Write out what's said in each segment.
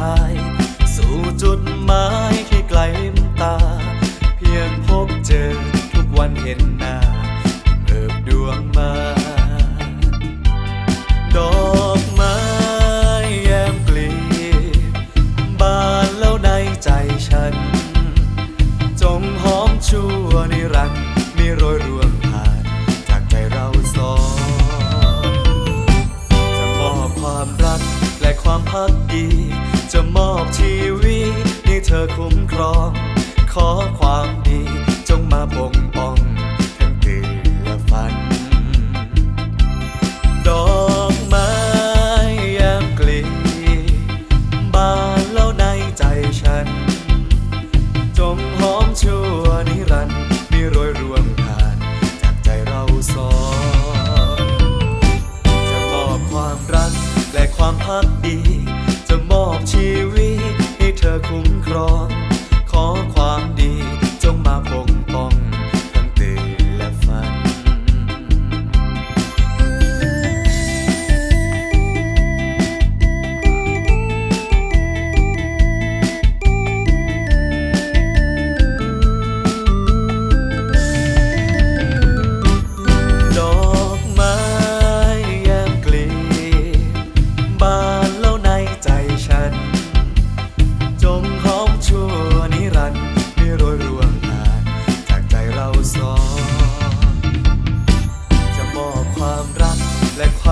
ทาย สู่จุดหมายที่ไกลตา เพียงพบเจอทุกวันเห็นหน้าเบิกดวงมา ดอกไม้แย้มกลีบบานแล้วในใจฉัน จงหอมชั่วนิรันดร์มีโรยรวงผ่านจากใจเราสองจะมอบความรักและความพักดี อบชีวิตให้เธอคุ้มครอง ขอความดีจงมาปกป้องทั้งตื่นและฝัน ดอกไม้แย้มกลีบานแล้วในใจฉัน จงหอมชั่วนิรันดร์มีโรยรวมผ่านจากใจเราสองจะมอบความรักและความพักดีจะมอบชีวิต คุ้มครอง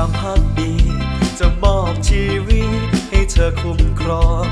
ความพักดี จะมอบชีวิตให้เธอคุ้มครอง